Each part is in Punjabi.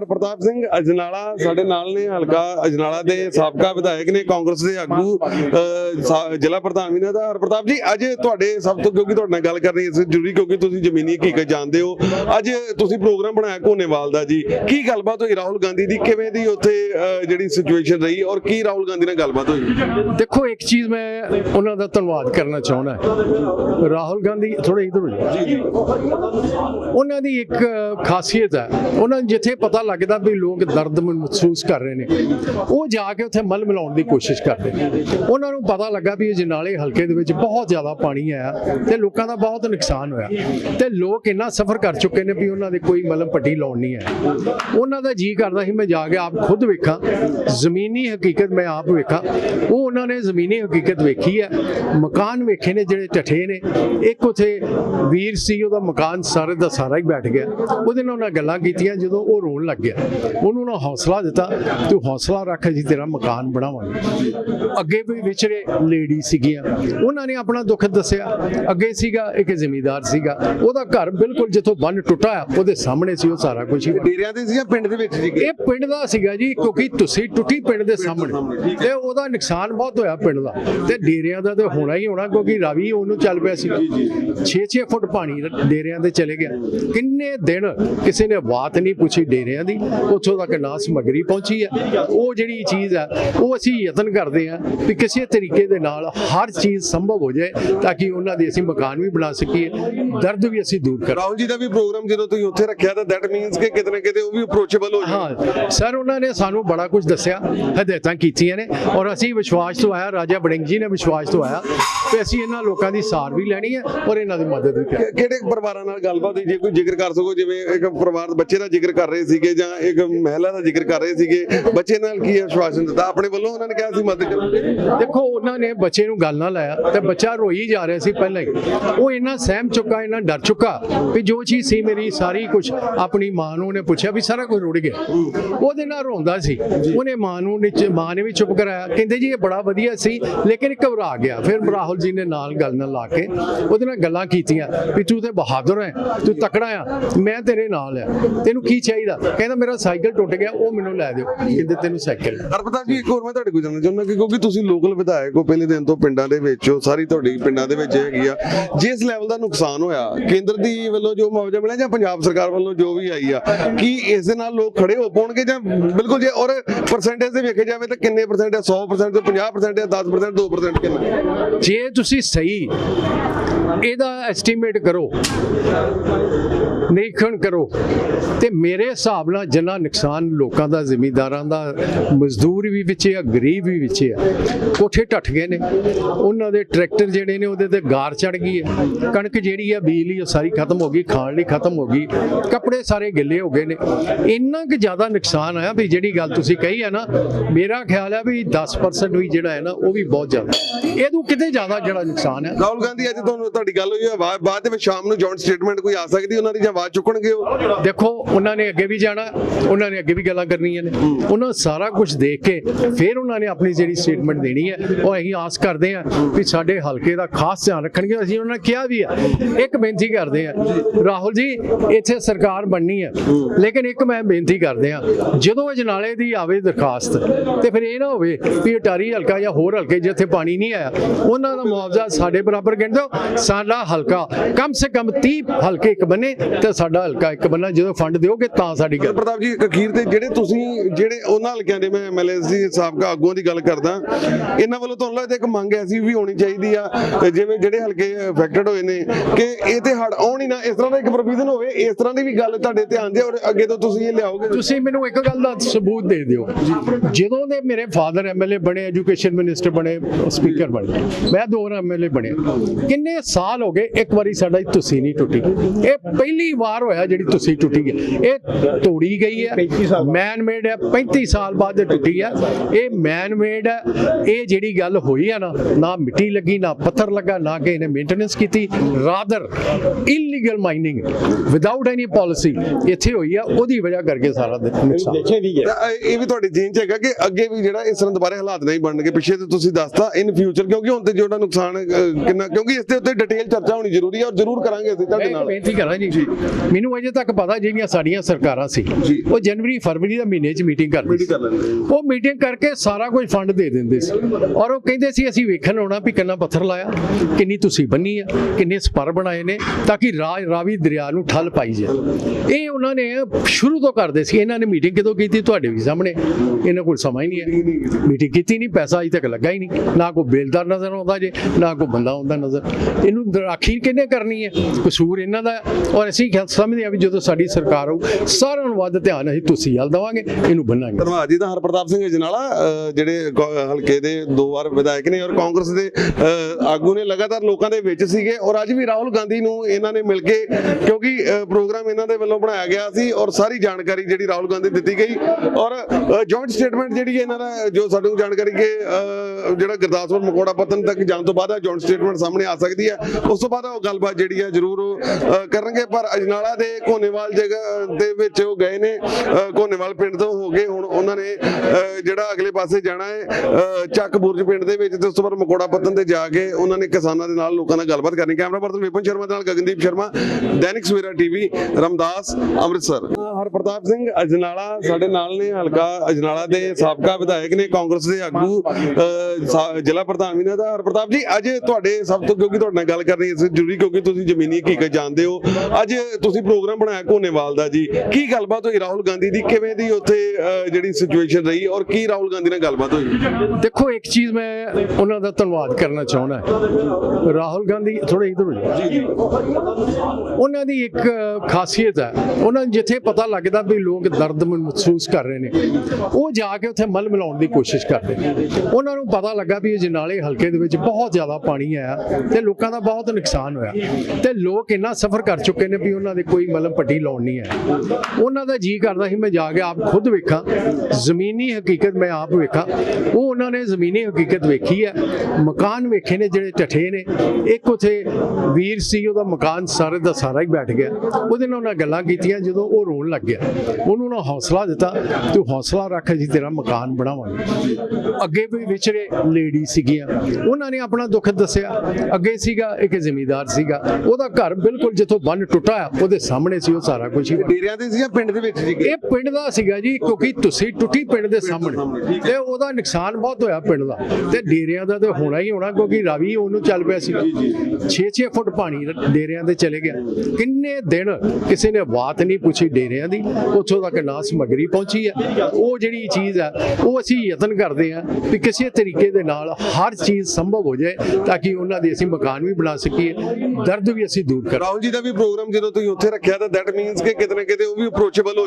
ਹਰਪ੍ਰਤਾਪ ਸਿੰਘ ਅਜਨਾਲਾ ਸਾਡੇ ਨਾਲ ਨੇ ਹਲਕਾ ਅਜਨਾਲਾ ਦੇ ਸਾਬਕਾ ਵਿਧਾਇਕ ਨੇ ਕਾਂਗਰਸ ਦੇ ਆਗੂ ਜ਼ਿਲ੍ਹਾ ਪ੍ਰਧਾਨ ਵੀ ਨੇ ਦਾ ਹਰਪ੍ਰਤਾਪ ਜੀ ਅੱਜ ਤੁਹਾਡੇ ਸਭ ਤੋਂ ਕਿਉਂਕਿ ਤੁਹਾਡੇ ਨਾਲ ਗੱਲ ਕਰਨੀ ਇਸ ਜ਼ਰੂਰੀ ਕਿਉਂਕਿ ਤੁਸੀਂ ਜ਼ਮੀਨੀ ਹਕੀਕਤ ਜਾਣਦੇ ਹੋ। ਅੱਜ ਤੁਸੀਂ ਪ੍ਰੋਗਰਾਮ ਬਣਾਇਆ ਕੋਨੇਵਾਲ ਦਾ ਜੀ। ਕੀ ਗੱਲਬਾਤ ਹੋਈ ਰਾਹੁਲ ਗਾਂਧੀ ਦੀ? ਕਿਵੇਂ ਦੀ ਉੱਥੇ ਜਿਹੜੀ ਸਿਚੁਏਸ਼ਨ ਰਹੀ ਔਰ ਕੀ ਰਾਹੁਲ ਗਾਂਧੀ ਨਾਲ ਗੱਲਬਾਤ ਹੋਈ? ਦੇਖੋ ਇੱਕ ਚੀਜ਼ ਮੈਂ ਉਹਨਾਂ ਦਾ ਧੰਨਵਾਦ ਕਰਨਾ ਚਾਹੁੰਦਾ ਰਾਹੁਲ ਗਾਂਧੀ ਥੋੜੇ ਇਧਰ ਹੋ ਜਾਓ। ਉਹਨਾਂ ਦੀ ਇੱਕ ਖਾਸੀਅਤ ਹੈ। ਉਹਨਾਂ ਜਿੱਥੇ ਪਤਾ ਲੱਗਦਾ ਵੀ ਲੋਕ ਦਰਦ ਮਹਿਸੂਸ ਕਰ ਰਹੇ ਨੇ। ਉਹ ਜਾ ਕੇ ਉੱਥੇ ਮਲ ਮਿਲਾਉਣ ਦੀ ਕੋਸ਼ਿਸ਼ ਕਰਦੇ ਨੇ। ਉਹਨਾਂ ਨੂੰ ਪਤਾ ਲੱਗਾ ਵੀ ਜਨਾਲੇ ਹਲਕੇ ਦੇ ਵਿੱਚ ਬਹੁਤ ਜ਼ਿਆਦਾ ਪਾਣੀ ਆਇਆ ਤੇ ਲੋਕਾਂ ਦਾ ਬਹੁਤ ਨੁਕਸਾਨ ਹੋਇਆ। ਤੇ ਲੋਕ ਇੰਨਾ ਸਫ਼ਰ ਕਰ ਚੁੱਕੇ ਨੇ ਵੀ ਉਹਨਾਂ ਦੇ ਕੋਈ ਮਲਮ ਪੱਟੀ ਲਾਉਣ ਨਹੀਂ ਹੈ। ਉਹਨਾਂ ਦਾ ਜੀ ਕਰਦਾ ਸੀ, ਮੈਂ ਜਾ ਕੇ ਆਪ ਖੁਦ ਵੇਖਾਂ। ਜ਼ਮੀਨੀ ਹਕੀਕਤ ਮੈਂ ਆਪ ਵੇਖਾਂ। ਉਹ ਉਹਨਾਂ ਨੇ ਜ਼ਮੀਨੀ ਹਕੀਕਤ ਵੇਖੀ ਹੈ। ਮਕਾਨ ਵੇਖੇ ਨੇ ਜਿਹੜੇ ਟੱਠੇ ਨੇ। ਇੱਕ ਉਥੇ ਵੀਰ ਸੀ, ਉਹਦਾ ਮਕਾਨ ਸਾਰੇ ਦਾ ਸਾਰਾ ਹੀ ਬੈਠ ਗਿਆ। ਉਹਦੇ ਨਾਲ ਉਹਨਾਂ ਗੱਲਾਂ ਕੀਤੀਆਂ, ਜਦੋਂ ਉਹ ਰੋਣ ਲੱਗ ਗਿਆ। ਉਹਨੂੰ ਨਾ ਹੌਸਲਾ ਦਿੱਤਾ ਤੂੰ ਹੌਸਲਾ ਰੱਖ ਅਸੀਂ ਤੇਰਾ ਮਕਾਨ ਬਣਾਵਾਂਗੇ। ਅੱਗੇ ਵੀ ਵਿਚਰੇ ਲੇਡੀ ਸੀਗੀਆਂ। ਉਹਨਾਂ ਨੇ ਆਪਣਾ ਦੁੱਖ ਦੱਸਿਆ। ਅੱਗੇ ਸੀਗਾ ਇੱਕ ਜ਼ਿਮੀਦਾਰ ਸੀਗਾ। ਉਹਦਾ ਘਰ ਬਿਲਕੁਲ ਜਿੱਥੋਂ ਬੰਨ ਟੁੱਟਾ ਉਹਦੇ ਸਾਹਮਣੇ ਸੀ ਉਹ ਸਾਰਾ ਕੁਝ ਹੀ। ਡੇਰਿਆਂ ਦੇ ਸੀ ਜਾਂ ਪਿੰਡ ਦੇ ਵਿੱਚ ਜੀ ਇਹ ਪਿੰਡ ਦਾ ਸੀਗਾ ਜੀ ਕਿਉਂਕਿ ਤੁਸੀਂ ਟੁੱਟੀ ਪਿੰਡ ਦੇ ਸਾਹਮਣੇ। ਤੇ ਉਹਦਾ ਨੁਕਸਾਨ ਬਹੁਤ ਹੋਇਆ ਪਿੰਡ ਦਾ। ਤੇ ਡੇਰਿਆਂ ਦਾ ਤੇ ਹੋਣਾ ਹੀ ਹੋਣਾ ਕਿਉਂਕਿ ਰਾਵੀ ਉਹਨੂੰ ਚੱਲ ਪਿਆ ਸੀ। 6-6 ਫੁੱਟ ਪਾਣੀ ਡੇਰਿਆਂ ਦੇ ਚਲੇ ਗਿਆ। ਕਿੰਨੇ ਦਿਨ ਕਿਸੇ ਨੇ ਬਾਤ ਨਹੀਂ ਪੁੱਛੀ ਡੇਰਿਆਂ ਦੀ ਉੱਥੋਂ ਤੱਕ ਨਾ ਸਮਗਰੀ ਪਹੁੰਚੀ ਹੈ ਉਹ ਜਿਹੜੀ ਚੀਜ਼ ਹੈ ਉਹ ਅਸੀਂ ਯਤਨ ਕਰਦੇ ਹਾਂ ਕਿ ਕਿਸੇ ਤਰੀਕੇ ਦੇ ਨਾਲ ਹਰ ਚੀਜ਼ ਸੰਭਵ ਹੋ ਜਾਏ ਤਾਂ ਕਿ ਉਹਨਾਂ ਦੇ ਅਸੀਂ ਮਕਾਨ ਵੀ ਬਣਾ ਸਕੀਏ ਦਰਦ ਵੀ ਅਸੀਂ ਦੂਰ ਕਰ ਰਾਹੁਲ ਜੀ ਦਾ ਵੀ ਪ੍ਰੋਗਰਾਮ ਜਦੋਂ ਤੁਸੀਂ ਉੱਥੇ ਰੱਖਿਆ ਤਾਂ ਦੈਟ ਮੀਨਸ ਕਿ ਕਿਤੇ ਨਾ ਕਿਤੇ ਉਹ ਵੀ ਅਪਰੋਚੇਬਲ ਹੋ ਜਾਏ। ਹਾਂ ਸਰ ਉਹਨਾਂ ਨੇ ਸਾਨੂੰ ਬੜਾ ਕੁਝ ਦੱਸਿਆ ਹਦਾਇਤਾਂ ਕੀਤੀਆਂ ਨੇ ਔਰ ਅਸੀਂ ਵਿਸ਼ਵਾਸ ਤੋਂ ਆਇਆ ਰਾਜਾ ਬੜਿੰਗ ਜੀ ਨੇ ਵਿਸ਼ਵਾਸ ਤੋਂ ਆਇਆ ਕਿ ਅਸੀਂ ਇਹਨਾਂ ਲੋਕਾਂ ਦੀ ਸਾਰ ਵੀ ਲੈਣੀ ਹੈ ਔਰ ਇਹਨਾਂ ਦੀ ਮਦਦ ਵੀ ਕਰਨੀ ਹੈ। ਕਿ- ਕਿਹੜੇ ਪਰਿਵਾਰਾਂ ਨਾਲ ਗੱਲਬਾਤ ਹੋਈ? ਜੇ ਕੋਈ ਜ਼ਿਕਰ ਕਰ ਸਕੋ ਜਿਵੇਂ ਇੱਕ ਪਰਿਵਾਰ ਦੇ ਬੱਚੇ ਦਾ ਜ਼ਿਕਰ ਕਰ ਰਹੇ ਸੀਗੇ ਜਾਂ ਇੱਕ ਮਹਿਲਾ ਦਾ ਜ਼ਿਕਰ ਕਰ ਰਹੇ ਸੀਗੇ, ਬੱਚੇ ਨਾਲ ਕੀ ਆਸ਼ਵਾਸਨ ਦਿੱਤਾ ਆਪਣੇ ਵੱਲੋਂ ਉਹਨਾਂ ਨੇ ਕਿਹਾ ਸੀ ਮਦਦ ਕਰਾਂਗੇ ਦੇਖੋ, ਉਹਨਾਂ ਨੇ ਬੱਚੇ ਨੂੰ ਗੱਲ ਨਾ ਲਾਇਆ ਤੇ ਬੱਚਾ ਰੋਈ ਜਾ ਰਿਹਾ ਸੀ ਪਹਿਲਾਂ ਹੀ। ਉਹ ਇੰਨਾ ਸਹਿਮ ਚੁੱਕਾ, ਇੰਨਾ ਡਰ ਚੁੱਕਾ ਵੀ ਜੋ ਚੀਜ਼ ਸੀ ਮੇਰੀ, ਸਾਰੀ ਕੁਝ ਆਪਣੀ ਮਾਂ ਨੂੰ ਉਹਨੇ ਪੁੱਛਿਆ ਵੀ ਸਾਰਾ ਕੁਝ ਰੁੜ ਗਿਆ। ਉਹਦੇ ਨਾਲ ਰੋਂਦਾ ਸੀ। ਉਹਨੇ ਮਾਂ ਨੂੰ ਨਿਚ- ਮਾਂ ਨੇ ਵੀ ਚੁੱਪ ਕਰਾਇਆ। ਕਹਿੰਦੇ ਜੀ ਇਹ ਬੜਾ ਵਧੀਆ ਸੀ, ਲੇਕਿਨ ਘਬਰਾ ਗਿਆ। ਫਿਰ ਰਾਹੁਲ ਜੀ ਨੇ ਨਾਲ ਗੱਲ ਨਾਲ ਲਾ ਕੇ ਉਹਦੇ ਨਾਲ ਗੱਲਾਂ ਕੀਤੀਆਂ ਵੀ ਤੂੰ ਤੇ ਬਹਾਦਰ ਹੈ, ਤੂੰ ਤਕੜਾ ਆ, ਮੈਂ ਤੇਰੇ ਨਾਲ ਆ। ਤੈਨੂੰ ਕੀ ਚਾਹੀਦਾ? ਕਹਿੰਦਾ ਮੇਰਾ ਸਾਈਕਲ ਟੁੱਟ ਗਿਆ ਉਹ ਮੈਨੂੰ ਲੈ ਦਿਓ ਕਹਿੰਦੇ ਤੈਨੂੰ ਸਾਈਕਲ। ਹਰਪ੍ਰਤਾਪ ਜੀ ਇੱਕ ਹੋਰ ਮੈਂ ਤੁਹਾਡੇ ਕੋਲ ਜਾਣਨਾ ਚਾਹੁੰਦਾ ਕਿ ਕਿਉਂਕਿ ਤੁਸੀਂ ਲੋਕਲ ਵਿਧਾਇਕ ਹੋ ਪਹਿਲੇ ਦਿਨ ਤੋਂ ਪਿੰਡਾਂ ਦੇ ਵਿੱਚ ਹੋ ਸਾਰੀ ਤੁਹਾਡੀ ਪਿੰਡਾਂ ਦੇ ਵਿੱਚ ਹੈਗੀ ਆ। ਜਿਸ ਲੈਵਲ ਦਾ ਨੁਕਸਾਨ ਹੋਇਆ ਕੇਂਦਰ ਦੀ ਵੱਲੋਂ ਜੋ ਮੁਆਵਜ਼ਾ ਮਿਲਿਆ ਜਾਂ ਪੰਜਾਬ ਸਰਕਾਰ ਵੱਲੋਂ ਜੋ ਵੀ ਆਈ ਆ ਕੀ ਇਸ ਦੇ ਨਾਲ ਲੋਕ ਖੜੇ ਹੋ ਪਾਉਣਗੇ ਜਾਂ ਬਿਲਕੁਲ ਜੇ ਔਰ ਪਰਸੈਂਟੇਜ ਦੇ ਵੇਖੇ ਜਾਵੇ ਤਾਂ ਕਿੰਨੇ ਪਰਸੈਂਟ ਹੈ 100% ਤੋਂ 50% ਹੈ 10% 2% ਕਿੰਨਾ? ਜੇ ਤੁਸੀਂ ਸਹੀ ਇਹਦਾ ਐਸਟੀਮੇਟ ਕਰੋ ਨਿਰੀਖਣ ਕਰੋ ਤੇ ਮੇਰੇ ਹਿਸਾਬ ਨਾਲ ਜਿੰਨਾ ਨੁਕਸਾਨ ਲੋਕਾਂ ਦਾ ਜ਼ਿਮੀਂਦਾਰਾਂ ਦਾ ਮਜ਼ਦੂਰ ਵੀ ਵਿੱਚ ਆ ਗਰੀਬ ਵੀ ਵਿੱਚ ਆ ਕੋਠੇ ਟੱਟ ਗਏ ਨੇ। ਉਹਨਾਂ ਦੇ ਟਰੈਕਟਰ ਜਿਹੜੇ ਨੇ ਉਹਦੇ ਤੇ ਗਾਰ ਚੜ ਗਈ ਹੈ ਕਣਕ ਜਿਹੜੀ ਆ ਬਿਜਲੀ ਉਹ ਸਾਰੀ ਖਤਮ ਹੋ ਗਈ ਖਾਣ ਲਈ ਖਤਮ ਹੋ ਗਈ। ਕੱਪੜੇ ਸਾਰੇ ਗਿੱਲੇ ਹੋ ਗਏ ਨੇ। ਇੰਨਾ ਕਿ ਜ਼ਿਆਦਾ ਨੁਕਸਾਨ ਆਇਆ ਵੀ ਜਿਹੜੀ ਗੱਲ ਤੁਸੀਂ ਕਹੀ ਹੈ ਨਾ ਮੇਰਾ ਖਿਆਲ ਹੈ ਵੀ 10% ਵੀ ਜਿਹੜਾ ਹੈ ਨਾ ਉਹ ਵੀ ਬਹੁਤ ਜ਼ਿਆਦਾ। ਇਹਦੋਂ ਕਿਤੇ ਜ਼ਿਆਦਾ ਜਿਹੜਾ ਨੁਕਸਾਨ ਹੈ ਰਾਹੁਲ ਗਾਂਧੀ ਅੱਜ ਤੁਹਾਨੂੰ ਤੁਹਾਡੀ ਗੱਲ ਹੋਈ ਹੈ ਬਾਅਦ ਵਿੱਚ ਸ਼ਾਮ ਨੂੰ ਜੌਇੰਟ ਸਟੇਟਮੈਂਟ ਕੋਈ ਆ ਸਕਦੀ ਉਹਨਾਂ ਦੀ ਜਾਂ ਆਵਾਜ਼ ਚੁੱਕਣਗੇ ਉਹ? ਦੇਖੋ ਉਹਨਾਂ ਨੇ ਅੱਗੇ ਵੀ ਜਾਣਾ। ਉਹਨਾਂ ਨੇ ਅੱਗੇ ਵੀ ਗੱਲਾਂ ਕਰਨੀਆਂ ਨੇ। ਉਹਨਾਂ ਸਾਰਾ ਕੁਝ ਦੇਖ ਕੇ ਫਿਰ ਉਹਨਾਂ ਨੇ ਆਪਣੀ ਜਿਹੜੀ ਸਟੇਟਮੈਂਟ ਦੇਣੀ ਹੈ, ਉਹ ਅਸੀਂ ਆਸ ਕਰਦੇ ਹਾਂ ਕਿ ਸਾਡੇ ਹਲਕੇ ਦਾ ਖਾਸ ਧਿਆਨ ਰੱਖਣਗੇ। ਅਸੀਂ ਉਹਨਾਂ ਨੇ ਕਿਹਾ ਵੀ ਆ ਇੱਕ ਬੇਨਤੀ ਕਰਦੇ ਆ ਰਾਹੁਲ ਜੀ, ਇੱਥੇ ਸਰਕਾਰ ਬਣਨੀ ਹੈ। ਲੇਕਿਨ ਇੱਕ ਮੈਂ ਬੇਨਤੀ ਕਰਦੇ ਆ ਜਦੋਂ ਅਜਨਾਲੇ ਦੀ ਆਵੇ ਦਰਖਾਸਤ ਤੇ ਫਿਰ ਇਹ ਨਾ ਹੋਵੇ ਵੀ ਅਟਾਰੀ ਹਲਕਾ ਜਾਂ ਹੋਰ ਹਲਕੇ ਜਿੱਥੇ ਪਾਣੀ ਨਹੀਂ ਆਇਆ, ਉਹਨਾਂ ਦਾ ਮੁਆਵਜ਼ਾ ਸਾਡੇ ਬਰਾਬਰ ਗਿਣ ਦਿਓ। ਸਾਡਾ ਹਲਕਾ ਕਮ ਸੇ ਕਮ 30 ਹਲਕੇ ਇੱਕ ਬਣੇ ਤੇ ਸਾਡਾ ਹਲਕਾ ਇੱਕ ਬੰਨਾ ਜਦੋਂ ਫੰਡ ਦਿਓਗੇ ਤਾਂ ਸਾਡੀ ਗੱਲ ਪ੍ਰਤਾਪ ਜੀ, ਅਖੀਰ ਤੇ ਜਿਹੜੇ ਤੁਸੀਂ, ਜਿਹੜੇ ਉਹਨਾਂ ਹਲਕਿਆਂ ਦੇ ਮੈਂ ਐਮਐਲਏ ਦੀ ਸਾਬਕਾ ਆਗੂਆਂ ਦੀ ਗੱਲ ਕਰਦਾ, ਇਹਨਾਂ ਵੱਲੋਂ ਤੁਹਾਨੂੰ ਲੱਗਦਾ ਇੱਕ ਮੰਗ ਐਸੀ ਵੀ ਹੋਣੀ ਚਾਹੀਦੀ ਆ ਜਿਵੇਂ ਜਿਹੜੇ ਹਲਕੇ ਅਫੈਕਟਡ ਹੋਏ ਨੇ, ਕਿ ਇਹ ਤੇ ਹੜ ਆਉਣ ਹੀ ਨਾ, ਇਸ ਤਰ੍ਹਾਂ ਦਾ ਇੱਕ ਪ੍ਰੋਵੀਜ਼ਨ ਹੋਵੇ, ਇਸ ਤਰ੍ਹਾਂ ਦੀ ਵੀ ਗੱਲ ਤੁਹਾਡੇ ਧਿਆਨ ਦੇ, ਔਰ ਅੱਗੇ ਤੋਂ ਤੁਸੀਂ ਇਹ ਲਿਆਓਗੇ? ਤੁਸੀਂ ਮੈਨੂੰ ਇੱਕ ਗੱਲ ਦਾ ਸਬੂਤ ਦੇ ਦਿਓ। ਜਦੋਂ ਦੇ ਮੇਰੇ ਫਾਦਰ ਐਮਐਲਏ ਬਣੇ ਐਜੂਕੇਸ਼ਨ ਮਿਨਿਸਟਰ ਬਣੇ ਸਪੀਕਰ ਬਣੇ, ਮੈਂ ਦੋ ਵਾਰ ਐਮਐਲਏ ਬਣੇ ਕਿੰਨੇ ਸਾਲ ਹੋ ਗਏ, ਇੱਕ ਵਾਰੀ ਸਾਡਾ ਤੁਸੀਂ ਨਹੀਂ ਟੁੱਟੀ। ਇਹ ਪਹਿਲੀ ਵਾਰ ਹੋਇਆ ਜਿਹੜੀ ਤੁਸੀਂ ਟੁੱਟੀ ਹੈ। ਇਹ ਤੋੜੀ ਗਈ ਹੈ। ਮੈਨ ਮੇਡ ਹੈ 35 ਸਾਲ ਬਾਅਦ ਟੁੱਟੀ ਹੈ। ਇਹ ਮੈਨ ਮੇਡ ਹੈ ਇਹ ਜਿਹੜੀ ਗੱਲ ਹੋਈ ਹੈ ਨਾ ਨਾ ਮਿੱਟੀ ਲੱਗੀ ਨਾ ਪੱਥਰ ਲੱਗਾ ਨਾ ਕਿ ਇਹਨੇ ਮੇਨਟੇਨੈਂਸ ਕੀਤੀ rather illegal mining without any policy ਇੱਥੇ ਹੋਈ ਆ ਉਹਦੀ ਵਜ੍ਹਾ ਕਰਕੇ ਸਾਰਾ ਨੁਕਸਾਨ। ਇਹ ਵੀ ਤੁਹਾਡੀ ਜੀਨ ਚ ਹੈਗਾ ਕਿ ਅੱਗੇ ਵੀ ਜਿਹੜਾ ਇਸ ਤਰ੍ਹਾਂ ਦੁਬਾਰੇ ਹਾਲਾਤ ਨਹੀਂ ਬਣਨਗੇ। ਪਿੱਛੇ ਤੇ ਤੁਸੀਂ ਦੱਸਤਾ ਇਨ ਫਿਊਚਰ ਕਿਉਂਕਿ ਹੁਣ ਤੇ ਜਿਹੜਾ ਨੁਕਸਾਨ ਕਿੰਨਾ ਕਿਉਂਕਿ ਇਸ ਦੇ ਉੱਤੇ ਡਿਟੇਲ ਚਰਚਾ ਹੋਣੀ ਜ਼ਰੂਰੀ ਹੈ ਔਰ ਜ਼ਰੂਰ ਕਰਾਂਗੇ ਅਸੀਂ ਤੁਹਾਡੇ ਨਾਲ। ਬੇਨਤੀ ਕਰਾਂ ਜੀ। ਮੈਨੂੰ ਅਜੇ ਤੱਕ ਪਤਾ ਜਿਹੜੀਆਂ ਸਾਡੀਆਂ ਸਰਕਾਰਾਂ ਸੀ। ਉਹ ਜਨਵਰੀ ਫਰਵਰੀ ਦਾ ਮਹੀਨੇ 'ਚ ਮੀਟਿੰਗ ਕਰਦੇ ਸੀ। ਉਹ ਮੀਟਿੰਗ ਕਰਕੇ ਸਾਰਾ ਕੁਝ ਫੰਡ ਦੇ ਦਿੰਦੇ ਸੀ। ਔਰ ਉਹ ਕਹਿੰਦੇ ਸੀ ਅਸੀਂ ਵੇਖਣ ਆਉਣਾ ਵੀ ਕਿੰਨਾ ਪੱਥਰ ਲਾਇਆ ਕਿੰਨੀ ਤੁਸੀਂ ਬੰਨੀ ਆ ਕਿੰਨੇ ਸਪਰ ਬਣਾਏ ਨੇ ਤਾਂ ਕਿ ਰਾਜ ਰਾਵੀ ਦਰਿਆ ਨੂੰ ਠੱਲ ਪਾਈ ਜਾਏ। ਇਹ ਉਹਨਾਂ ਨੇ ਸ਼ੁਰੂ ਤੋਂ ਕਰਦੇ ਸੀ। ਇਹਨਾਂ ਨੇ ਮੀਟਿੰਗ ਕਿਦੋਂ ਕੀਤੀ? ਤੁਹਾਡੇ ਵੀ ਸਾਹਮਣੇ। ਇਹਨਾਂ ਕੋਲ ਸਮਾਂ ਹੀ ਨਹੀਂ ਹੈ। ਮੀਟਿੰਗ ਕੀਤੀ। ਨਹੀਂ ਪੈਸਾ ਅਜੇ ਤੱਕ ਲੱਗਾ ਹੀ ਨਹੀਂ। ਨਾ ਕੋਈ ਬੇਲਦਾਰ ਨਜ਼ਰ ਆਉਂਦਾ ਜੇ ਨਾ ਕੋਈ ਬੰਦਾ ਆਉਂਦਾ ਨਜ਼ਰ। ਇਹਨੂੰ ਰਾਖੀ ਕਿਹਨੇ ਕਰਨੀ ਹੈ? ਕਸੂਰ ਇਹਨਾਂ ਦਾ। ਔਰ ਅਸੀਂ ਸਮਝਦੇ ਹਾਂ ਵੀ ਜਦੋਂ ਸਾਡੀ ਸਰਕਾਰ ਆਊ ਸਾਰਿਆਂ ਨੂੰ ਵੱਧ ਧਿਆਨ ਅਸੀਂ ਤੁਸੀਂ ਹਲ ਦੇਵਾਂਗੇ ਇਹਨੂੰ ਬੰਨਾਂਗੇ। ਧੰਨਵਾਦ ਜੀ ਤਾਂ ਹਰਪ੍ਰਤਾਪ ਸਿੰਘ ਜਨਾਲਾ ਜਿਹੜੇ ਹਲਕੇ ਦੇ ਦੋ ਵਾਰ ਵਿਧਾਇਕ ਨੇ ਔਰ ਕਾਂਗਰਸ ਦੇ ਆਗੂ ਨੇ ਲਗਾਤਾਰ ਲੋਕਾਂ ਦੇ ਵਿੱਚ ਸੀਗੇ ਔਰ ਅੱਜ ਵੀ ਰਾਹੁਲ ਗਾਂਧੀ ਨੂੰ ਇਹਨਾਂ ਨੇ ਮਿਲ ਕੇ ਕਿਉਂਕਿ ਪ੍ਰੋਗਰਾਮ ਇਹਨਾਂ ਦੇ ਵੱਲੋਂ ਬਣਾਇਆ ਗਿਆ ਸੀ ਔਰ ਸਾਰੀ ਜਾਣਕਾਰੀ ਜਿਹੜੀ ਰਾਹੁਲ ਗਾਂਧੀ ਦਿੱਤੀ ਗਈ ਔਰ ਜੁਆਇੰਟ ਸਟੇਟਮੈਂਟ ਜਿਹੜੀ ਇਹਨਾਂ ਦਾ ਜੋ ਸਾਨੂੰ ਜਾਣਕਾਰੀ ਕਿ ਅਹ, ਜਿਹੜਾ ਗੁਰਦਾਸਪੁਰ ਮਕੋੜਾ ਪਤਨ ਤੱਕ ਜਾਣ ਤੋਂ ਬਾਅਦ ਜੁਆਇੰਟ ਸਟੇਟਮੈਂਟ ਸਾਹਮਣੇ ਆ ਸਕਦੀ ਹੈ। ਉਸ ਤੋਂ ਬਾਅਦ ਉਹ ਗੱਲਬਾਤ ਜਿਹੜੀ ਹੈ ਜ਼ਰੂਰ ਅਹ, ਕਰਨਗੇ ਪਰ ਅਜਨਾਲਾ ਦੇ ਕੋਨੇਵਾਲ ਜਗ੍ਹਾ ਦੇ ਵਿੱਚ ਉਹ ਗਏ ਨੇ ਅਹ, ਕੋਨੇਵਾਲ ਪਿੰਡ ਤੋਂ ਹੋ ਗਏ। ਹੁਣ ਉਹਨਾਂ ਨੇ ਜਿਹੜਾ ਅਗਲੇ ਪਾਸੇ ਜਾਣਾ ਹੈ ਚੱਕ ਬੁਰਜ ਪਿੰਡ ਦੇ ਵਿੱਚ ਤੇ ਉਸ ਤੋਂ ਬਾਅਦ ਮਕੋੜਾ ਪਤਨ ਤੇ ਜਾ ਕੇ ਉਹਨਾਂ ਨੇ ਕਿਸਾਨਾਂ ਦੇ ਨਾਲ ਲੋਕਾਂ ਨਾਲ ਗੱਲਬਾਤ ਕਰਨੀ। ਕੈਮਰਾ ਪਰਸਨ ਵਿਪਨ ਸ਼ਰਮਾ ਦੇ ਨਾਲ ਗਗਨਦੀਪ ਸ਼ਰਮਾ ਦੈਨਿਕ ਸਵੇਰਾ ਟੀਵੀ ਰਮਦਾਸ ਅੰਮ੍ਰਿਤਸਰ। ਹਰਪ੍ਰਤਾਪ ਸਿੰਘ ਅਜਨਾਲਾ ਸਾਡੇ ਨਾਲ ਨੇ ਹਲਕਾ ਅਜਨਾਲਾ ਦੇ ਸਾਬਕਾ ਵਿਧਾਇਕ ਨੇ ਕਾਂਗਰਸ ਦੇ ਆਗੂ ਅਹ, ਜ਼ਿਲ੍ਹਾ ਪ੍ਰਧਾਨ ਵੀ ਨੇ ਦਾ ਹਰਪ੍ਰਤਾਪ ਜੀ ਅੱਜ ਤੁਹਾਡੇ ਸਭ ਤੋਂ ਕਿਉਂਕਿ ਤੁਹਾਡੇ ਨਾਲ ਗੱਲ ਕਰਨੀ ਸੀ ਜ਼ਰੂਰੀ ਕਿਉਂਕਿ ਤੁਸੀਂ ਜ਼ਮੀਨੀ ਹਕੀਕਤ ਜਾਣਦੇ ਹੋ। ਅੱਜ ਤੁਸੀਂ ਪ੍ਰੋਗਰਾਮ ਬਣਾਇਆ ਕੋਨੇਵਾਲ ਦਾ ਜੀ ਕੀ ਗੱਲ ਗੱਲਬਾਤ ਹੋਈ ਰਾਹੁਲ ਗਾਂਧੀ ਦੀ? ਕਿਵੇਂ ਦੀ ਉੱਥੇ ਜਿਹੜੀ ਸਿਚੁਏਸ਼ਨ ਰਹੀ? ਔਰ ਕੀ ਰਾਹੁਲ ਗਾਂਧੀ ਨਾਲ ਗੱਲਬਾਤ ਹੋਈ? ਦੇਖੋ ਇੱਕ ਚੀਜ਼ ਮੈਂ ਉਹਨਾਂ ਦਾ ਧੰਨਵਾਦ ਕਰਨਾ ਚਾਹੁੰਦਾ ਰਾਹੁਲ ਗਾਂਧੀ ਥੋੜੇ ਇਧਰ ਉਹਨਾਂ ਦੀ ਇੱਕ ਖਾਸੀਅਤ ਹੈ। ਉਹਨਾਂ ਨੂੰ ਜਿੱਥੇ ਪਤਾ ਲੱਗਦਾ ਵੀ ਲੋਕ ਦਰਦ ਮਹਿਸੂਸ ਕਰ ਰਹੇ ਨੇ ਉਹ ਜਾ ਕੇ ਉੱਥੇ ਮਲ ਮਿਲਾਉਣ ਦੀ ਕੋਸ਼ਿਸ਼ ਕਰਦੇ ਨੇ। ਉਹਨਾਂ ਨੂੰ ਪਤਾ ਲੱਗਾ ਵੀ ਇਹ ਜਨਾਲੇ ਹਲਕੇ ਦੇ ਵਿੱਚ ਬਹੁਤ ਜ਼ਿਆਦਾ ਪਾਣੀ ਆਇਆ ਤੇ ਲੋਕਾਂ ਦਾ ਬਹੁਤ ਨੁਕਸਾਨ ਹੋਇਆ। ਤੇ ਲੋਕ ਇੰਨਾ ਸਫ਼ਰ ਕਰ ਚੁੱਕੇ ਨੇ ਵੀ ਉਹਨਾਂ ਦੇ ਕੋਈ ਮਲਮ ਪੱਟੀ ਲਾਉਣ ਨਹੀਂ ਹੈ ਉਹਨਾਂ ਦਾ ਜੀ ਕਰਦਾ ਸੀ ਮੈਂ ਜਾ ਕੇ ਆਪ ਖੁਦ ਵੇਖਾਂ। ਜ਼ਮੀਨੀ ਹਕੀਕਤ ਮੈਂ ਆਪ ਵੇਖਾਂ। ਉਹ ਉਹਨਾਂ ਨੇ ਜ਼ਮੀਨੀ ਹਕੀਕਤ ਵੇਖੀ ਹੈ। ਮਕਾਨ ਵੇਖੇ ਨੇ ਜਿਹੜੇ ਟੱਠੇ ਨੇ। ਇੱਕ ਉਥੇ ਵੀਰ ਸੀ ਉਹਦਾ ਮਕਾਨ ਸਾਰੇ ਦਾ ਸਾਰਾ ਹੀ ਬੈਠ ਗਿਆ। ਉਹਦੇ ਨਾਲ ਉਹਨਾਂ ਗੱਲਾਂ ਕੀਤੀਆਂ ਜਦੋਂ ਉਹ ਰੋਣ ਲੱਗ ਗਿਆ। ਉਹਨੂੰ ਨਾ ਹੌਸਲਾ ਦਿੱਤਾ ਤੂੰ ਹੌਸਲਾ ਰੱਖ ਜੀ ਤੇਰਾ ਮਕਾਨ ਬਣਾਵਾਂਗੇ। ਅੱਗੇ ਵੀ ਵਿਚਰੇ ਲੇਡੀ ਸੀਗੀਆਂ ਉਹਨਾਂ ਨੇ ਆਪਣਾ ਦੁੱਖ ਦੱਸਿਆ। ਅੱਗੇ ਸੀਗਾ ਇੱਕ ਜ਼ਿਮੀਦਾਰ ਸੀਗਾ। ਉਹਦਾ ਘਰ ਬਿਲਕੁਲ ਜਿੱਥੋਂ ਬੰਨ ਟੁੱਟਾ ਆ, ਉਹਦੇ ਸਾਹਮਣੇ ਸੀ ਉਹ ਸਾਰਾ ਕੁਝ ਹੀ ਡੇਰਿਆਂ ਦੇ ਸੀ ਜਾਂ ਪਿੰਡ ਦੇ ਵਿੱਚ ਸੀਗੇ। ਇਹ ਪਿੰਡ ਦਾ ਸੀਗਾ ਜੀ ਕਿਉਂਕਿ ਤੁਸੀਂ ਟੁੱਟੀ ਪਿੰਡ ਦੇ ਸਾਹਮਣੇ, ਤੇ ਉਹਦਾ ਨੁਕਸਾਨ ਬਹੁਤ ਹੋਇਆ ਪਿੰਡ ਦਾ। ਤੇ ਡੇਰਿਆਂ ਦਾ ਤੇ ਹੋਣਾ ਹੀ ਹੋਣਾ ਕਿਉਂਕਿ ਰਾਵੀ ਉਹਨੂੰ ਚੱਲ ਪਿਆ ਸੀ 6-6 ਫੁੱਟ ਪਾਣੀ ਡੇਰਿਆਂ ਦੇ ਚਲੇ ਗਿਆ। ਕਿੰਨੇ ਦਿਨ ਕਿਸੇ ਨੇ ਬਾਤ ਨਹੀਂ ਪੁੱਛੀ ਡੇਰਿਆਂ ਦੀ ਉੱਥੋਂ ਤੱਕ ਨਾ ਸਮਗਰੀ ਪਹੁੰਚੀ ਹੈ। ਉਹ ਜਿਹੜੀ ਚੀਜ਼ ਹੈ ਉਹ ਅਸੀਂ ਯਤਨ ਕਰਦੇ ਹਾਂ ਕਿ ਕਿਸੇ ਤਰੀਕੇ ਦੇ ਨਾਲ ਹਰ ਚੀਜ਼ ਸੰਭਵ ਹੋ ਜਾਏ ਤਾਂ ਕਿ ਉਹਨਾਂ ਦੀ ਅਸੀਂ ਮਕਾਨ ਵੀ ਬਣਾ ਸਕੀਏ ਦਰਦ ਵੀ ਅਸੀਂ ਦੂਰ ਕਰ ਰਾਹੁਲ ਜੀ ਦਾ ਵੀ ਪ੍ਰੋਗਰਾਮ ਜਦੋਂ ਤੁਸੀਂ ਉੱਥੇ ਰੱਖਿਆ ਤਾਂ ਦੈਟ ਮੀਨਸ ਕਿ ਕਿਤੇ ਨਾ ਕਿਤੇ ਉਹ ਵੀ ਅਪਰੋਚੇਬਲ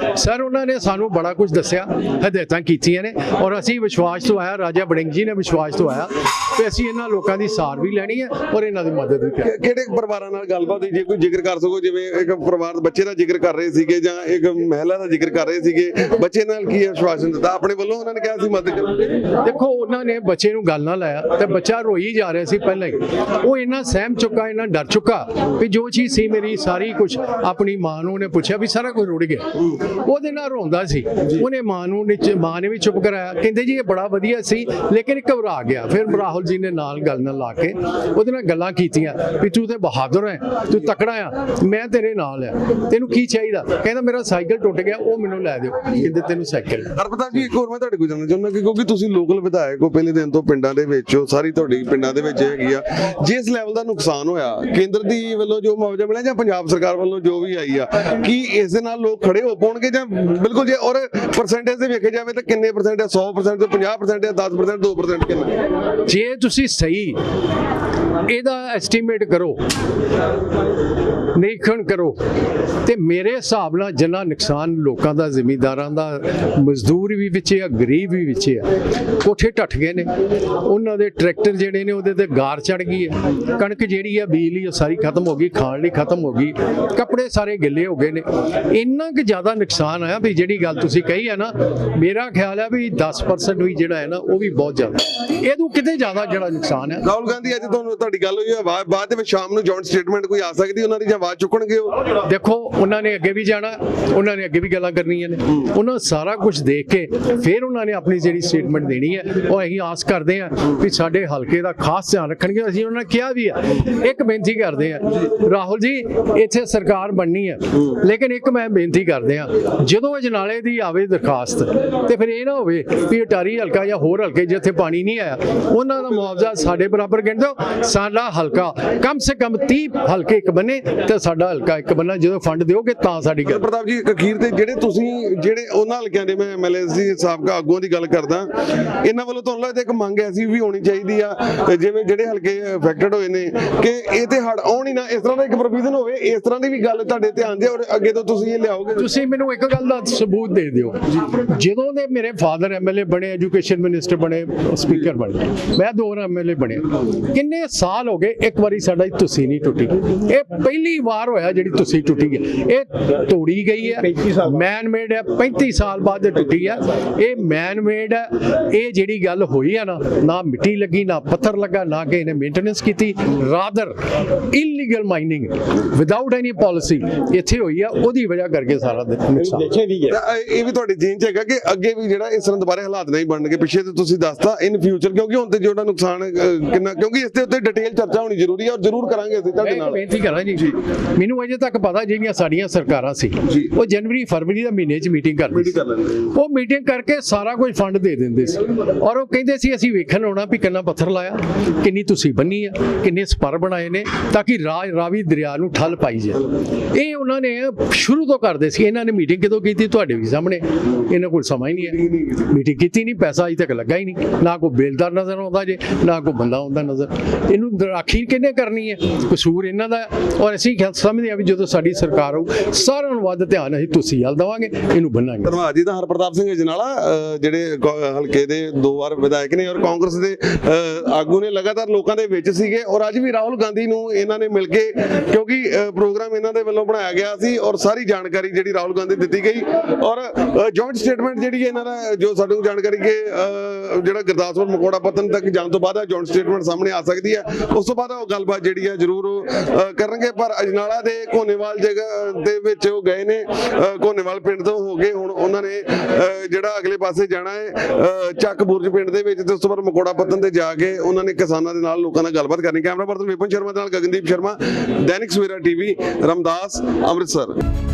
ਹੋ ਸਰ ਉਹਨਾਂ ਨੇ ਸਾਨੂੰ ਬੜਾ ਕੁਝ ਦੱਸਿਆ ਹਦਾਇਤਾਂ ਕੀਤੀਆਂ ਨੇ ਔਰ ਅਸੀਂ ਵਿਸ਼ਵਾਸ ਤੋਂ ਆਇਆ ਰਾਜਾ ਬੜਿੰਗ ਜੀ ਨੇ ਵਿਸ਼ਵਾਸ ਤੋਂ ਆਇਆ ਕਿ ਅਸੀਂ ਇਹਨਾਂ ਲੋਕਾਂ ਦੀ ਸਾਰ ਵੀ ਲੈਣੀ ਹੈ ਔਰ ਇਹਨਾਂ ਦੀ ਮਦਦ ਵੀ ਕਰਨੀ ਕਿਹੜੇ ਪਰਿਵਾਰਾਂ ਨਾਲ ਗੱਲਬਾਤ ਹੋਈ? ਜੇ ਕੋਈ ਜ਼ਿਕਰ ਕਰ ਸਕੋ ਜਿਵੇਂ ਇੱਕ ਪਰਿਵਾਰ ਬੱਚੇ ਦਾ ਜ਼ਿਕਰ ਕਰ ਰਹੇ ਸੀਗੇ ਜਾਂ ਇੱਕ ਮਹਿਲਾ ਦਾ ਜ਼ਿਕਰ ਕਰ ਰਹੇ ਸੀਗੇ ਬੱਚੇ ਨਾਲ ਕੀ ਆਸ਼ਵਾਸਨ ਦਿੱਤਾ ਆਪਣੇ ਵੱਲੋਂ ਉਹਨਾਂ ਨੇ ਕਿਹਾ ਸੀ ਮਦਦ ਦੇਖੋ ਉਹਨਾਂ ਨੇ ਬੱਚੇ ਨੂੰ ਗੱਲ ਨਾ ਲਾਇਆ ਤੇ ਬੱਚਾ ਰੋਈ ਜਾ ਰਿਹਾ ਸੀ ਪਹਿਲਾਂ ਹੀ। ਉਹ ਇੰਨਾ ਸਹਿਮ ਚੁੱਕਾ ਇੰਨਾ ਡਰ ਚੁੱਕਾ ਵੀ ਜੋ ਚੀਜ਼ ਸੀ ਮੇਰੀ ਸਾਰੀ ਕੁਝ ਆਪਣੀ ਮਾਂ ਨੂੰ ਉਹਨੇ ਪੁੱਛਿਆ ਵੀ ਸਾਰਾ ਕੁਝ ਰੁੜ ਗਿਆ ਉਹਦੇ ਨਾਲ ਰੋਂਦਾ ਸੀ। ਉਹਨੇ ਮਾਂ ਨੂੰ ਨਿਚ- ਮਾਂ ਨੇ ਵੀ ਚੁੱਪ ਕਰਾਇਆ। ਕਹਿੰਦੇ ਜੀ ਇਹ ਬੜਾ ਵਧੀਆ ਸੀ, ਲੇਕਿਨ ਘਬਰਾ ਗਿਆ। ਫਿਰ ਰਾਹੁਲ ਜੀ ਨੇ ਨਾਲ ਗੱਲ ਨਾਲ ਲਾ ਕੇ ਉਹਦੇ ਨਾਲ ਗੱਲਾਂ ਕੀਤੀਆਂ ਵੀ ਤੂੰ ਤੇ ਬਹਾਦਰ ਹੈ ਤੂੰ ਤਕੜਾ ਆ ਮੈਂ ਤੇਰੇ ਨਾਲ ਆ ਤੈਨੂੰ ਕੀ ਚਾਹੀਦਾ? ਕਹਿੰਦਾ ਮੇਰਾ ਸਾਈਕਲ ਟੁੱਟ ਗਿਆ, ਉਹ ਮੈਨੂੰ ਲੈ ਦਿਓ। ਕਹਿੰਦੇ ਤੈਨੂੰ ਸਾਈਕਲ। ਹਰਪਤਾ ਜੀ, ਇੱਕ ਹੋਰ ਮੈਂ ਤੁਹਾਡੇ ਕੋਲ ਜਾਣਨਾ ਚਾਹੁੰਦਾ ਕਿਉਂਕਿ ਤੁਸੀਂ ਲੋਕਲ ਵਿਧਾਇਕ ਹੋ, ਪਹਿਲੇ ਦਿਨ ਤੋਂ ਪਿੰਡਾਂ ਦੇ ਵਿੱਚ ਹੋ, ਸਾਰੀ ਤੁਹਾਡੀ ਪਿੰਡਾਂ ਦੇ ਵਿੱਚ ਹੈਗੀ ਆ। ਜਿਸ ਲੈਵਲ ਦਾ ਨੁਕਸਾਨ ਹੋਇਆ, ਕੇਂਦਰ ਦੀ ਵੱਲੋਂ ਜੋ ਮੁਆਵਜ਼ਾ ਮਿਲਿਆ ਜਾਂ ਪੰਜਾਬ ਸਰਕਾਰ ਵੱਲੋਂ ਜੋ ਵੀ ਆਈ ਆ, ਕੀ ਇਸ ਦੇ ਨਾਲ ਲੋਕ ਖੜੇ ਹੋ ਪਾਉਣਗੇ ਜਾਂ ਬਿਲਕੁਲ ਜੇ ਔਰ ਪਰਸੈਂਟੇਜ ਦੇ ਵੇਖੇ ਜਾਵੇ ਤਾਂ ਕਿੰਨੇ ਪਰਸੈਂਟ ਹੈ 100% 50% ਹੈ 10% 2% ਕਿੰਨਾ? ਜੇ ਤੁਸੀਂ ਸਹੀ ਇਹਦਾ ਐਸਟੀਮੇਟ ਕਰੋ, ਨਿਰੀਖਣ ਕਰੋ, ਤੇ ਮੇਰੇ ਹਿਸਾਬ ਨਾਲ ਜਿੰਨਾ ਨੁਕਸਾਨ ਲੋਕਾਂ ਦਾ, ਜ਼ਿਮੀਂਦਾਰਾਂ ਦਾ, ਮਜ਼ਦੂਰ ਵੀ ਵਿੱਚ ਆ, ਗਰੀਬ ਵੀ ਵਿੱਚ ਆ, ਕੋਠੇ ਟੱਟ ਗਏ ਨੇ। ਉਹਨਾਂ ਦੇ ਟਰੈਕਟਰ ਜਿਹੜੇ ਨੇ, ਉਹਦੇ ਤੇ ਗਾਰ ਚੜ ਗਈ ਹੈ। ਕਣਕ ਜਿਹੜੀ ਆ ਬਿਜਲੀ ਉਹ ਸਾਰੀ ਖਤਮ ਹੋ ਗਈ, ਖਾਣ ਲਈ ਖਤਮ ਹੋ ਗਈ। ਕੱਪੜੇ ਸਾਰੇ ਗਿੱਲੇ ਹੋ ਗਏ ਨੇ। ਇੰਨਾ ਕਿ ਜ਼ਿਆਦਾ ਨੁਕਸਾਨ ਆਇਆ ਵੀ ਜਿਹੜੀ ਗੱਲ ਤੁਸੀਂ ਕਹੀ ਹੈ ਨਾ ਮੇਰਾ ਖਿਆਲ ਹੈ ਵੀ 10% ਵੀ ਜਿਹੜਾ ਹੈ ਨਾ ਉਹ ਵੀ ਬਹੁਤ ਜ਼ਿਆਦਾ ਇਹਦੋਂ ਕਿਤੇ ਜ਼ਿਆਦਾ ਜਿਹੜਾ ਨੁਕਸਾਨ ਹੈ? ਰਾਹੁਲ ਗਾਂਧੀ ਅੱਜ ਤੁਹਾਨੂੰ ਤੁਹਾਡੀ ਗੱਲ ਹੋਈ ਹੈ ਬਾਅਦ ਦੇ ਵਿੱਚ ਸ਼ਾਮ ਨੂੰ ਜੌਇੰਟ ਸਟੇਟਮੈਂਟ ਕੋਈ ਆ ਸਕਦੀ ਉਹਨਾਂ ਦੀ ਜਾਂ ਆਵਾਜ਼ ਚੁੱਕਣਗੇ ਉਹ? ਦੇਖੋ ਉਹਨਾਂ ਨੇ ਅੱਗੇ ਵੀ ਜਾਣਾ ਉਹਨਾਂ ਨੇ ਅੱਗੇ ਵੀ ਗੱਲਾਂ ਕਰਨੀਆਂ ਨੇ। ਉਹਨਾਂ ਸਾਰਾ ਕੁਝ ਦੇਖ ਕੇ ਫਿਰ ਉਹਨਾਂ ਨੇ ਆਪਣੀ ਜਿਹੜੀ ਸਟੇਟਮੈਂਟ ਦੇਣੀ ਹੈ ਉਹ ਅਸੀਂ ਆਸ ਕਰਦੇ ਹਾਂ ਵੀ ਸਾਡੇ ਹਲਕੇ ਦਾ ਖਾਸ ਧਿਆਨ ਰੱਖਣਗੇ। ਅਸੀਂ ਉਹਨਾਂ ਨੇ ਕਿਹਾ ਵੀ ਆ ਇੱਕ ਬੇਨਤੀ ਕਰਦੇ ਆ ਰਾਹੁਲ ਜੀ ਇੱਥੇ ਸਰਕਾਰ ਬਣਨੀ ਹੈ ਲੇਕਿਨ ਇੱਕ ਮੈਂ ਬੇਨਤੀ ਕਰਦੇ ਆ ਜਦੋਂ ਅਜਨਾਲੇ ਦੀ ਆਵੇ ਦਰਖਾਸਤ ਤੇ ਫਿਰ ਇਹ ਨਾ ਹੋਵੇ ਵੀ ਅਟਾਰੀ ਹਲਕਾ ਜਾਂ ਹੋਰ ਹਲਕੇ ਜਿੱਥੇ ਪਾਣੀ ਨਹੀਂ ਆਇਆ, ਉਹਨਾਂ ਦਾ ਮੁਆਵਜ਼ਾ ਸਾਡੇ ਬਰਾਬਰ ਗਿਣ ਸਾਡਾ ਹਲਕਾ ਕਮ ਸੇ ਕਮ 30 ਹਲਕੇ ਇੱਕ ਬੰਨੇ ਤੇ ਸਾਡਾ ਹਲਕਾ ਇੱਕ ਬੰਨਾ, ਜਦੋਂ ਫੰਡ ਦਿਓਗੇ ਤਾਂ ਸਾਡੀ ਗੱਲ। ਪ੍ਰਤਾਪ ਜੀ ਅਖੀਰ ਤੇ ਜਿਹੜੇ ਤੁਸੀਂ, ਜਿਹੜੇ ਉਹਨਾਂ ਹਲਕਿਆਂ ਦੇ ਮੈਂ ਐਮਐਲਏ ਦੀ ਸਾਬਕਾ ਆਗੂਆਂ ਦੀ ਗੱਲ ਕਰਦਾ, ਇਹਨਾਂ ਵੱਲੋਂ ਤੁਹਾਨੂੰ ਲੱਗਦਾ ਇੱਕ ਮੰਗ ਐਸੀ ਵੀ ਹੋਣੀ ਚਾਹੀਦੀ ਆ ਜਿਵੇਂ ਜਿਹੜੇ ਹਲਕੇ ਅਫੈਕਟਡ ਹੋਏ ਨੇ, ਕਿ ਇਹ ਤੇ ਹੜ ਆਉਣ ਹੀ ਨਾ, ਇਸ ਤਰ੍ਹਾਂ ਦਾ ਇੱਕ ਪ੍ਰੋਵੀਜ਼ਨ ਹੋਵੇ, ਇਸ ਤਰ੍ਹਾਂ ਦੀ ਵੀ ਗੱਲ ਤੁਹਾਡੇ ਧਿਆਨ ਦੇ ਔਰ ਅੱਗੇ ਤੋਂ ਤੁਸੀਂ ਲਿਆਓਗੇ ਤੁਸੀਂ? ਮੈਨੂੰ ਇੱਕ ਗੱਲ ਦਾ ਸਬੂਤ ਦੇ ਦਿਓ। ਜਦੋਂ ਦੇ ਮੇਰੇ ਫਾਦਰ ਐਮਐਲਏ ਬਣੇ ਐਜੂਕੇਸ਼ਨ ਮਿਨਿਸਟਰ ਬਣੇ ਸਪੀਕਰ ਬਣੇ ਮੈਂ ਦੋ ਵਾਰ ਐਮਐਲਏ ਬਣਿਆ ਕਿੰਨੇ ਸਾਲ ਹੋ ਗਏ ਇੱਕ ਵਾਰੀ ਸਾਡਾ ਤੁਸੀਂ ਨਹੀਂ ਟੁੱਟੀ। ਇਹ ਪਹਿਲੀ ਵਾਰ ਹੋਇਆ ਜਿਹੜੀ ਤੁਸੀਂ ਟੁੱਟੀ ਹੈ। ਇਹ ਤੋੜੀ ਗਈ ਹੈ। ਮੈਨ ਮੇਡ ਹੈ। 35 ਸਾਲ ਬਾਅਦ ਇਹ ਟੁੱਟੀ ਹੈ। ਇਹ ਮੈਨ ਮੇਡ ਹੈ। ਇਹ ਜਿਹੜੀ ਗੱਲ ਹੋਈ ਹੈ ਨਾ ਨਾ ਮਿੱਟੀ ਲੱਗੀ ਨਾ ਪੱਥਰ ਲੱਗਾ ਨਾ ਕਿ ਇਹਨੇ ਮੇਨਟੇਨੈਂਸ ਕੀਤੀ। Rather illegal mining without any policy ਇੱਥੇ ਹੋਈ ਆ ਉਹਦੀ ਵਜ੍ਹਾ ਕਰਕੇ ਸਾਰਾ ਨੁਕਸਾਨ ਤਾਂ ਇਹ ਵੀ ਤੁਹਾਡੀ ਜੇਨ ਚ ਹੈਗਾ ਕਿ ਅੱਗੇ ਵੀ ਜਿਹੜਾ ਇਸ ਤਰ੍ਹਾਂ ਦੁਬਾਰੇ ਹਾਲਾਤ ਨਹੀਂ ਬਣਨਗੇ। ਪਿੱਛੇ ਤੇ ਤੁਸੀਂ ਦੱਸਤਾ ਇਨ ਫਿਊਚਰ ਕਿਉਂਕਿ ਹੁਣ ਤੇ ਜਿਹੜਾ ਨੁਕਸਾਨ ਕਿੰਨਾ ਕਿਉਂਕਿ ਇਸ ਦੇ ਉੱਤੇ ਡਿਟੇਲ ਚਰਚਾ ਹੋਣੀ ਜ਼ਰੂਰੀ ਹੈ ਔਰ ਜ਼ਰੂਰ ਕਰਾਂਗੇ ਅਸੀਂ ਤੁਹਾਡੇ ਨਾਲ। ਬੇਨਤੀ ਕਰਾਂ ਜੀ। ਮੈਨੂੰ ਅਜੇ ਤੱਕ ਪਤਾ ਜਿਹੜੀਆਂ ਸਾਡੀਆਂ ਸਰਕਾਰਾਂ ਸੀ। ਉਹ ਜਨਵਰੀ ਫਰਵਰੀ ਦਾ ਮਹੀਨੇ 'ਚ ਮੀਟਿੰਗ ਕਰਦੀ ਸੀ। ਉਹ ਮੀਟਿੰਗ ਕਰਕੇ ਸਾਰਾ ਕੁਝ ਫੰਡ ਦੇ ਦਿੰਦੇ ਸੀ। ਔਰ ਉਹ ਕਹਿੰਦੇ ਸੀ ਅਸੀਂ ਵੇਖਣ ਆਉਣਾ ਵੀ ਕਿੰਨਾ ਪੱਥਰ ਲਾਇਆ ਕਿੰਨੀ ਤੁਸੀਂ ਬੰਨੀ ਆ ਕਿੰਨੇ ਸਪਰ ਬਣਾਏ ਨੇ ਤਾਂ ਕਿ ਰਾਜ ਰਾਵੀ ਦਰਿਆ ਨੂੰ ਠੱਲ ਪਾਈ ਜਾਏ। ਇਹ ਉਹਨਾਂ ਨੇ ਸ਼ੁਰੂ ਤੋਂ ਕਰਦੇ ਸੀ ਇਹਨਾਂ ਨੇ ਮੀਟਿੰਗ ਕਿਦੋਂ ਕੀਤੀ ਤੁਹਾਡੇ ਵੀ ਸਾਹਮਣੇ? ਇਹਨਾਂ ਕੋਲ ਸਮਾਂ ਹੀ ਨਹੀਂ ਹੈ। ਮੀਟਿੰਗ ਕੀਤੀ ਨਹੀਂ ਪੈਸਾ ਅਜੇ ਤੱਕ ਲੱਗਾ ਹੀ ਨਹੀਂ। ਨਾ ਕੋਈ ਬੇਲਦਾਰ ਨਜ਼ਰ ਆਉਂਦਾ ਜੇ ਨਾ ਕੋਈ ਬੰਦਾ ਆਉਂਦਾ ਨਜ਼ਰ। ਇਹਨੂੰ ਰਾਖੀ ਕਿਹਨੇ ਕਰਨੀ ਹੈ? ਕਸੂਰ ਇਹਨਾਂ ਦਾ ਔਰ ਅਸੀਂ ਸਮਝਦੇ ਹਾਂ ਵੀ ਜਦੋਂ ਸਾਡੀ ਸਰਕਾਰ ਆਊ ਸਾਰਿਆਂ ਨੂੰ ਵੱਧ ਧਿਆਨ ਅਸੀਂ ਤੁਸੀਂ ਹਲ ਦੇਵਾਂਗੇ ਇਹਨੂੰ ਬੰਨਾਂਗੇ। ਧੰਨਵਾਦ ਜੀ ਤਾਂ ਹਰਪ੍ਰਤਾਪ ਸਿੰਘ ਜਨਾਲਾ ਜਿਹੜੇ ਹਲਕੇ ਦੇ ਦੋ ਵਾਰ ਵਿਧਾਇਕ ਨੇ ਔਰ ਕਾਂਗਰਸ ਦੇ ਅਹ, ਆਗੂ ਨੇ ਲਗਾਤਾਰ ਲੋਕਾਂ ਦੇ ਵਿੱਚ ਸੀਗੇ। ਔਰ ਅੱਜ ਵੀ ਰਾਹੁਲ ਗਾਂਧੀ ਨੂੰ ਇਹਨਾਂ ਨੇ ਮਿਲ ਕੇ ਕਿਉਂਕਿ ਪ੍ਰੋਗਰਾਮ ਇਹਨਾਂ ਦੇ ਵੱਲੋਂ ਬਣਾਇਆ ਗਿਆ ਸੀ ਔਰ ਸਾਰੀ ਜਾਣਕਾਰੀ ਜਿਹੜੀ ਰਾਹੁਲ ਗਾਂਧੀ ਦਿੱਤੀ ਗਈ ਔਰ ਜੁਆਇੰਟ ਸਟੇਟਮੈਂਟ ਜਿਹੜੀ ਇਹਨਾਂ ਦਾ ਜੋ ਸਾਨੂੰ ਜਾਣਕਾਰੀ ਕਿ ਜਿਹੜਾ ਗੁਰਦਾਸਪੁਰ ਮਕੋੜਾ ਪਤਨ ਤੱਕ ਜਾਣ ਤੋਂ ਬਾਅਦ ਜੁਆਇੰਟ ਸਟੇਟਮੈਂਟ ਸਾਹਮਣੇ ਆ ਸਕਦੀ ਹੈ। ਉਸ ਤੋਂ ਬਾਅਦ ਉਹ ਗੱਲਬਾਤ ਜਿਹੜੀ ਹੈ ਜ਼ਰੂਰ ਕਰਨਗੇ ਪਰ ਅਜਨਾਲਾ ਦੇ ਕੋਨੇਵਾਲ ਜਗ੍ਹਾ ਦੇ ਵਿੱਚ ਉਹ ਗਏ ਨੇ। ਅਹ, ਕੋਨੇਵਾਲ ਪਿੰਡ ਤੋਂ ਹੋ ਗਏ ਹੁਣ ਉਹਨਾਂ ਨੇ ਜਿਹੜਾ ਅਗਲੇ ਪਾਸੇ ਜਾਣਾ ਹੈ ਚੱਕ ਬੁਰਜ ਪਿੰਡ ਦੇ ਵਿੱਚ ਤੇ ਉਸ ਤੋਂ ਬਾਅਦ ਮਕੋੜਾ ਪਤਨ ਤੇ ਜਾ ਕੇ ਉਹਨਾਂ ਨੇ ਕਿਸਾਨਾਂ ਦੇ ਨਾਲ ਲੋਕਾਂ ਨਾਲ ਗੱਲਬਾਤ ਕਰਨੀ ਕੈਮਰਾ ਪਰਸਨ ਵਿਪਨ ਸ਼ਰਮਾ ਦੇ ਨਾਲ ਗਗਨਦੀਪ ਸ਼ਰਮਾ ਦੈਨਿਕ ਸਵੇਰਾ ਟੀਵੀ ਰਮਦਾਸ ਅੰਮ੍ਰਿਤਸਰ।